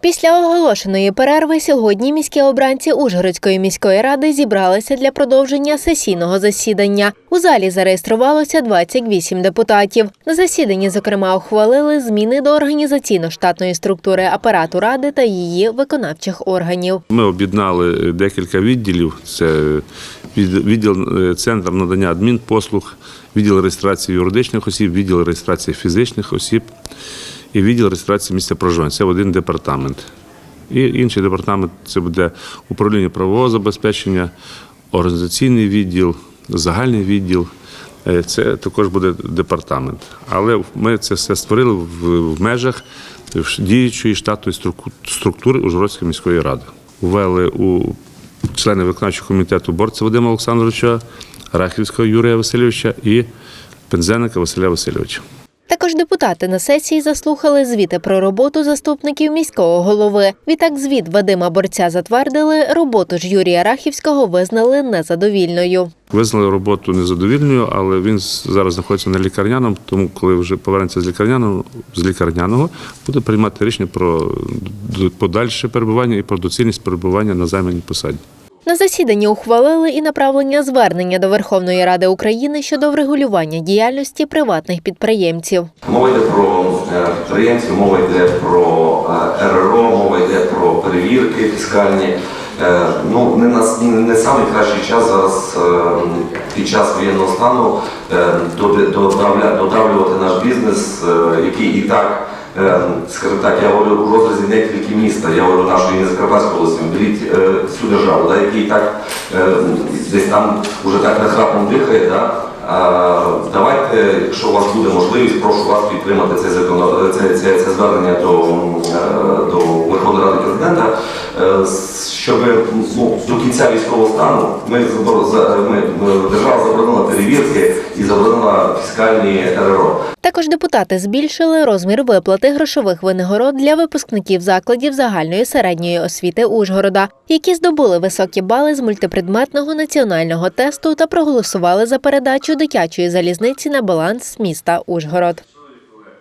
Після оголошеної перерви сьогодні міські обранці Ужгородської міської ради зібралися для продовження сесійного засідання. У залі зареєструвалося 28 депутатів. На засіданні, зокрема, ухвалили зміни до організаційно-штатної структури апарату ради та її виконавчих органів. Ми об'єднали декілька відділів. Це від- відділ е, центр надання адмінпослуг, відділ реєстрації юридичних осіб, відділ реєстрації фізичних осіб і відділ реєстрації місця проживання. Це один департамент. І інший департамент це буде управління правового забезпечення, організаційний відділ, загальний відділ. Е, Це також буде департамент. Але ми це все створили в, межах діючої штатної структури Ужгородської міської ради. Ввели у члени виконавчого комітету борця Вадима Олександровича, Рахівського Юрія Васильовича і Пензеника Василя Васильовича. Також депутати на сесії заслухали звіти про роботу заступників міського голови. Відтак, звіт Вадима Борця затвердили, роботу ж Юрія Рахівського визнали незадовільною. Визнали роботу незадовільною, але він зараз знаходиться на лікарняному, тому коли вже повернеться з лікарняного, з лікарняного, буде приймати рішення про подальше перебування і про доцільність перебування на займаній посаді. На засіданні ухвалили і направлення звернення до Верховної Ради України щодо врегулювання діяльності приватних підприємців. Мова йде про е, підприємців, мова йде про е, РРО, мова йде про перевірки фіскальні. Е, Ну, не, на, не самий кращий час зараз під час воєнного стану додавлювати наш бізнес, який і так, скажімо так, я говорю у розрізі не тільки міста, я говорю нашої Закарпатської області, беріть е, всю державу, да, який так е, десь там уже так нахрапом дихає. Да, Давайте, якщо у вас буде можливість, прошу вас підтримати це, це, це, це звернення до, е, до Верховної Ради Президента, е, щоб до кінця військового стану ми, ми, ми- держава заборонила перевірки і заборонила фіскальні РРО. Також депутати збільшили розмір виплати грошових винагород для випускників закладів загальної середньої освіти Ужгорода, які здобули високі бали з мультипредметного національного тесту та проголосували за передачу дитячої залізниці на баланс міста Ужгород.